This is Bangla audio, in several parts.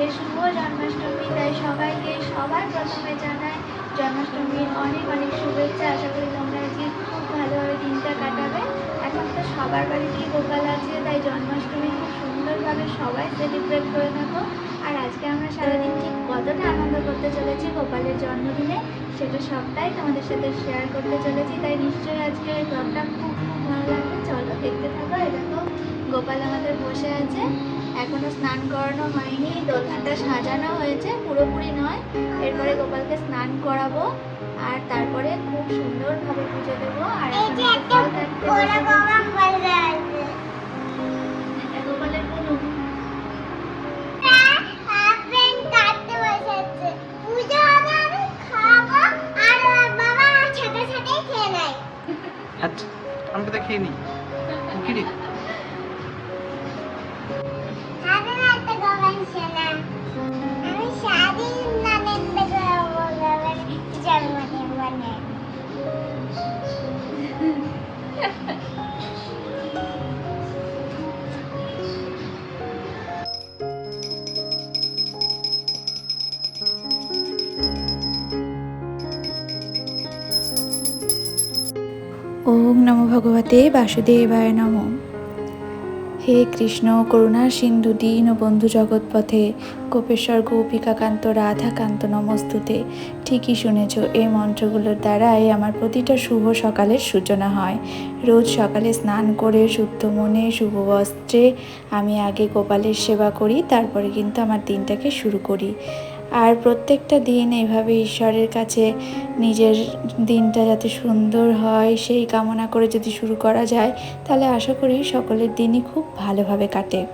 আজকে শুভ জন্মাষ্টমী। তাই সবাইকে সবার প্রথমে জানাই জন্মাষ্টমীর অনেক অনেক শুভেচ্ছা। আশা করি তোমরা আজকে খুব ভালোভাবে দিনটা কাটাবে। এখন তো সবার বাড়িতেই গোপাল আছে, তাই জন্মাষ্টমী খুব সুন্দরভাবে সবাই সেলিব্রেট করে থাকো। আর আজকে আমরা সারাদিন ঠিক কতটা আনন্দ করতে চলেছি গোপালের জন্মদিনে, সেটা সবটাই তোমাদের সাথে শেয়ার করতে চলেছি। তাই নিশ্চয়ই আজকে ব্লগটা খুব খুব ভালো লাগবে। চলো দেখতে থাকো, এই দেখো। গোপাল আমাদের বসে আছে। এখনও স্নান করানো হয়নি দোলখানটা সাজানো হয়েছে পুরোপুরি নয়। এরপরে গোপালকে স্নান করাবো আর তারপরে খুব সুন্দরভাবে পুজো দেবো। আর ভগবতে বাসুদেবায় নম। হে কৃষ্ণ, করুণা সিন্ধু, দীন বন্ধু জগৎপথে গোপেশ্বর গোপিকাকান্ত, রাধাকান্ত নমস্তুতে। ঠিকই শুনেছ এই মন্ত্রগুলোর দ্বারাই আমার প্রতিটা শুভ সকালের সূচনা হয়। রোজ সকালে স্নান করে শুদ্ধ মনে, শুভ বস্ত্রে আমি আগে গোপালের সেবা করি, তারপরে কিন্তু আমার দিনটাকে শুরু করি। আর প্রত্যেকটা দিন এইভাবে ঈশ্বরের কাছে নিজের দিনটা যাতে সুন্দর হয়, সেই কামনা করে যদি শুরু করা যায়, তাহলে আশা করি সকলের দিনই খুব ভালোভাবে কাটে।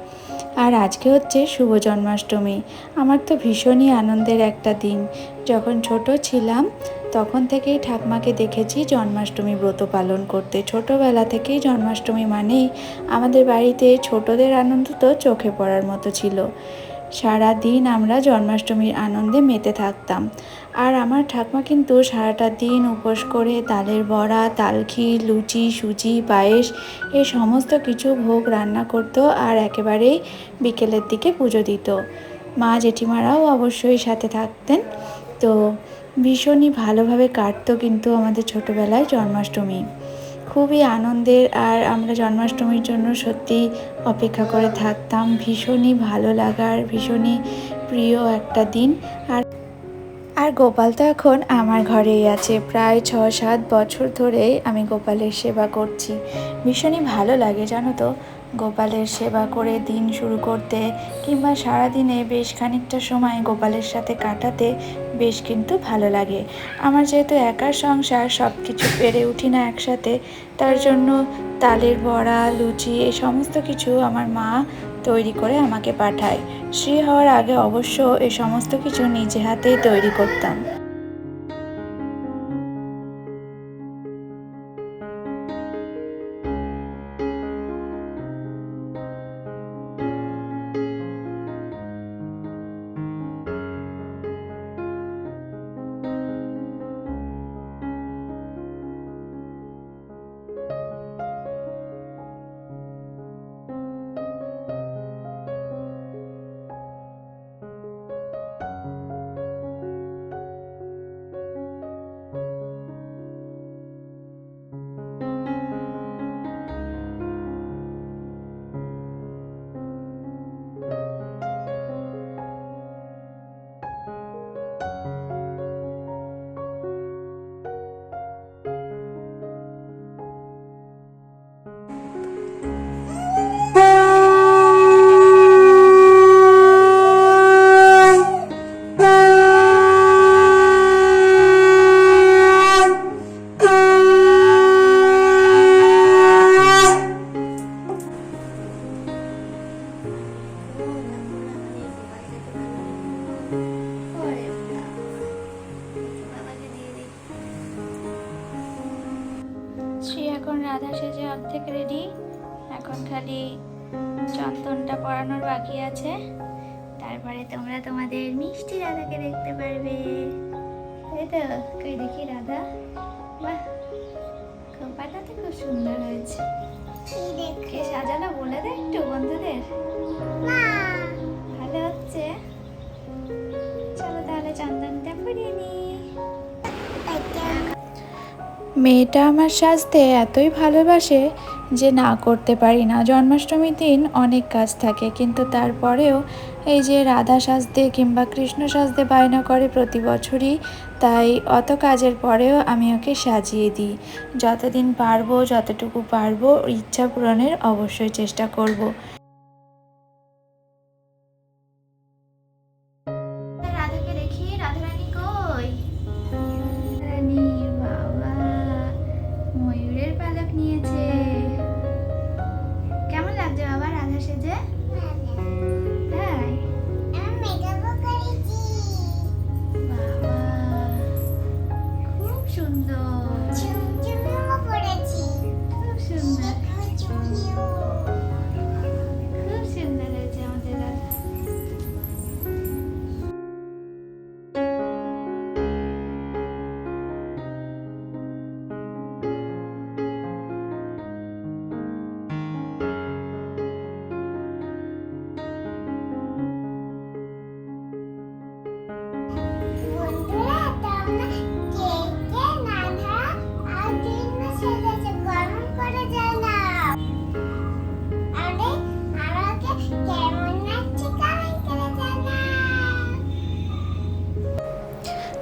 আর আজকে হচ্ছে শুভ জন্মাষ্টমী। আমার তো ভীষণই আনন্দের একটা দিন। যখন ছোট ছিলাম, তখন থেকেই ঠাকমাকে দেখেছি জন্মাষ্টমী ব্রত পালন করতে। ছোটোবেলা থেকেই জন্মাষ্টমী মানেই আমাদের বাড়িতে ছোটদের আনন্দ তো চোখে পড়ার মতো ছিল। সারা দিন আমরা জন্মাষ্টমীর আনন্দে মেতে থাকতাম। আর আমার ঠাকমা কিন্তু সারাটা দিন উপোস করে তালের বড়া তালখি লুচি, সুজি, পায়েস এই সমস্ত কিছু ভোগ রান্না করতো আর একেবারেই বিকেলের দিকে পুজো দিত। মা জেঠিমারাও অবশ্যই সাথে থাকতেন। তো ভীষণই ভালোভাবে কাটতো কিন্তু আমাদের ছোটোবেলায় জন্মাষ্টমী। খুবই আনন্দের আর আমরা জন্মাষ্টমীর জন্য সত্যি অপেক্ষা করে থাকতাম। ভীষণই ভালো লাগার ভীষণই প্রিয় একটা দিন। আর আর গোপাল তো এখন আমার ঘরেই আছে। প্রায় ছ সাত বছর ধরে আমি গোপালের সেবা করছি। ভীষণই ভালো লাগে জানো তো? গোপালের সেবা করে দিন শুরু করতে কিংবা সারাদিনে বেশ খানিকটা সময় গোপালের সাথে কাটাতে বেশ কিন্তু ভালো লাগে। আমার যেহেতু একার সংসার সব কিছু পেরে উঠি না একসাথে, তার জন্য তালের বড়া, লুচি এই সমস্ত কিছু আমার মা তৈরি করে আমাকে পাঠায়। শ্রী হওয়ার আগে অবশ্য এই সমস্ত কিছু নিজে হাতেই তৈরি করতাম। অর্ধেক রেডি এখন খালি চন্দনটা পরানোর বাকি আছে। তারপরে তোমরা তোমাদের মিষ্টি রাধাকে দেখতে পারবে। এই তো কই দেখি রাধা। বাহ খোপাটা তো খুব সুন্দর হয়েছে। কে সাজানো বলে দে একটু বন্ধুদের। ভালো হচ্ছে। চলো তাহলে চন্দনটা পরিয়ে নিই। মেয়েটা আমার সাজতে এতই ভালোবাসে যে না করতে পারি না জন্মাষ্টমীর দিন অনেক কাজ থাকে, কিন্তু তারপরেও এই যে রাধা সাজতে কিংবা কৃষ্ণ সাজতে বায়না করে প্রতি বছরই, তাই অত কাজের পরেও আমি ওকে সাজিয়ে দিই যতদিন পারব, যতটুকু পারব, ইচ্ছা পূরণের অবশ্যই চেষ্টা করব।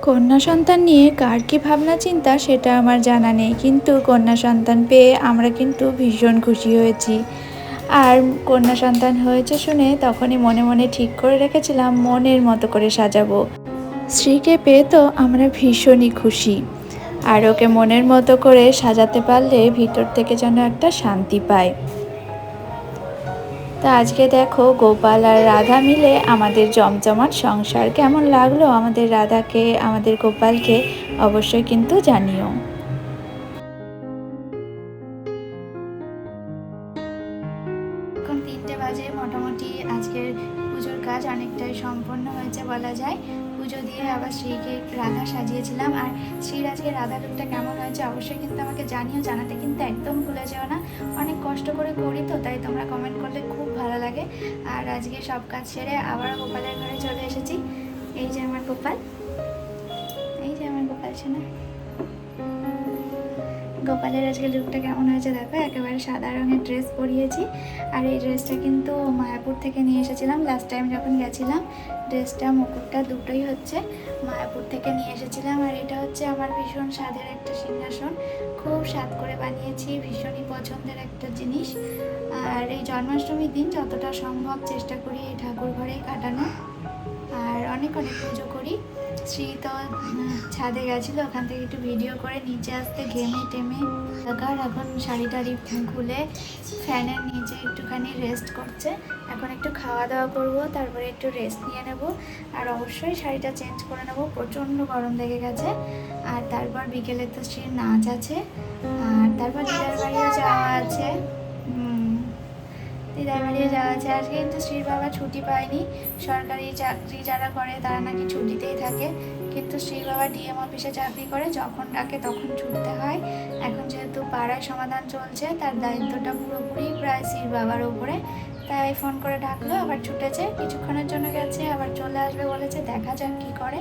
কন্যা সন্তান নিয়ে কার কী ভাবনা চিন্তা সেটা আমার জানা নেই। কিন্তু কন্যা সন্তান পেয়ে আমরা কিন্তু ভীষণ খুশি হয়েছি। আর কন্যা সন্তান হয়েছে শুনে তখনই মনে মনে ঠিক করে রেখেছিলাম, মনের মতো করে সাজাবো। স্ত্রীকে পেয়ে তো আমরা ভীষণই খুশি। আর ওকে মনের মতো করে সাজাতে পারলে ভিতর থেকে যেন একটা শান্তি পায়। তা আজকে দেখো গোপাল আর রাধা মিলে আমাদের জমজমাট সংসার। কেমন লাগল আমাদের রাধাকে, আমাদের গোপালকে? অবশ্যই কিন্তু জানিও। এখন তিনটে বাজে, মোটামুটি আজকের পুজোর কাজ অনেকটাই সম্পন্ন হয়েছে বলা যায়। পুজো দিয়ে আবার শ্রীকে রাধা সাজিয়েছিলাম। আর শ্রীর আজকে রাধা লুকটা কেমন হয়েছে অবশ্যই কিন্তু আমাকে জানিও, জানাতে কিন্তু একদম ভুলে যাও না। অনেক কষ্ট করে করি তো, তাই তোমরা কমেন্ট করলে খুব ভালো লাগে। আর আজকে সব কাজ সেরে আবার গোপালের ঘরে চলে এসেছি। এই যে আমার গোপাল। এই যে আমার গোপাল সোনা। গোপালের আজকে লুকটা কেমন হয়েছে দেখো? একেবারে সাদা রঙের ড্রেস পরিয়েছি। আর এই ড্রেসটা কিন্তু মায়াপুর থেকে নিয়ে এসেছিলাম। লাস্ট টাইম যখন গেছিলাম ড্রেসটা মুকুটটা দুটোই হচ্ছে মায়াপুর থেকে নিয়ে এসেছিলাম। আর এটা হচ্ছে আমার ভীষণ স্বাদের একটা সিংহাসন। খুব স্বাদ করে বানিয়েছি, ভীষণই পছন্দের একটা জিনিস। আর এই জন্মাষ্টমীর দিন যতটা সম্ভব চেষ্টা করি এই ঠাকুর ঘরেই কাটানো আর অনেক অনেক পুজো করি। শ্রী তো ছাদে গেছিল, ওখান থেকে একটু ভিডিও করে নিচে আসতে ঘেমে টেমে আর এখন শাড়ি টাড়ি খুলে ফ্যানের নিচে একটুখানি রেস্ট করছে। এখন একটু খাওয়া দাওয়া করব, তারপরে একটু রেস্ট নিয়ে নেব। আর অবশ্যই শাড়িটা চেঞ্জ করে নেব, প্রচণ্ড গরম লেগে গেছে। আর তারপর বিকেলে তো শ্রীর নাচ আছে, আর তারপর দিদার বাড়িও যাওয়া আছে। বাড়িও যাওয়া আছে। আজকে কিন্তু শ্রীর বাবা ছুটি পায়নি। সরকারি চাকরি যারা করে তারা নাকি ছুটিতেই থাকে। কিন্তু শ্রীর বাবা ডিএম অফিসে চাকরি করে, যখন ডাকে তখন ছুটতে হয়। এখন যেহেতু পাড়ায় সমাধান চলছে, তার দায়িত্বটা পুরোপুরি প্রায় শ্রীর বাবার ওপরে। তাই ফোন করে ডাকলো, আবার ছুটেছে। কিছুক্ষণের জন্য গেছে, আবার চলে আসবে বলেছে। দেখা যাক কি করে।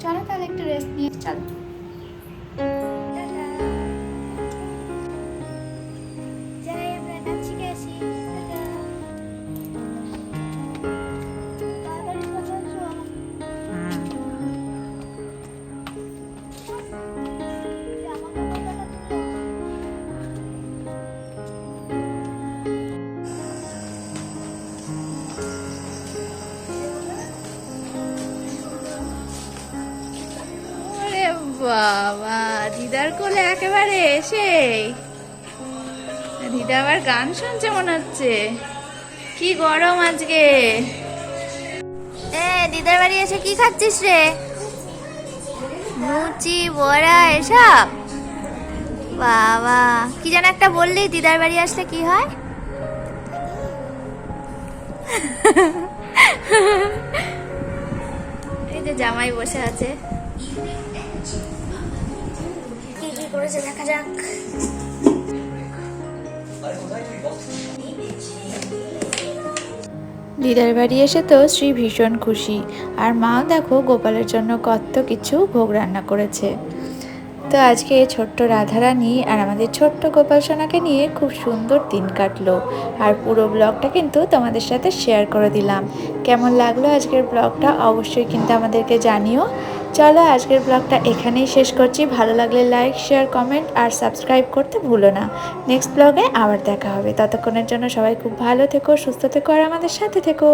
চলো তাহলে একটু রেস্ট নিয়ে চল। বাবা দিদার কোলে একেবারে এসে দিদা আবার গান শুনছে মনে হচ্ছে। কি গরম আজকে। এ দিদার বাড়ি এসে কি খাচ্ছিস রে? লুচি বড়া এসব? বাবা কি যেন একটা বললি দিদার বাড়ি আসলে কি হয়? এই যে জামাই বসে আছে। করেছে, দেখা যাক। দিদার বাড়ি এসে তো শ্রী ভীষণ খুশি। আর মা দেখো গোপালের জন্য কত কিছু ভোগ রান্না করেছে। তো আজকে ছোট্ট রাধারানী আর আমাদের ছোট্ট গোপাল সোনাকে নিয়ে খুব সুন্দর দিন কাটলো। আর পুরো ব্লগটা কিন্তু তোমাদের সাথে শেয়ার করে দিলাম। কেমন লাগল আজকের ব্লগটা অবশ্যই কিন্তু আমাদেরকে জানিও। চলো আজকের ব্লগটা এখানেই শেষ করছি। ভালো লাগলে লাইক শেয়ার কমেন্ট আর সাবস্ক্রাইব করতে ভুলো না। নেক্সট ব্লগে আবার দেখা হবে। ততক্ষণের জন্য সবাই খুব ভালো থেকো, সুস্থ থেকো আর আমাদের সাথে থেকো।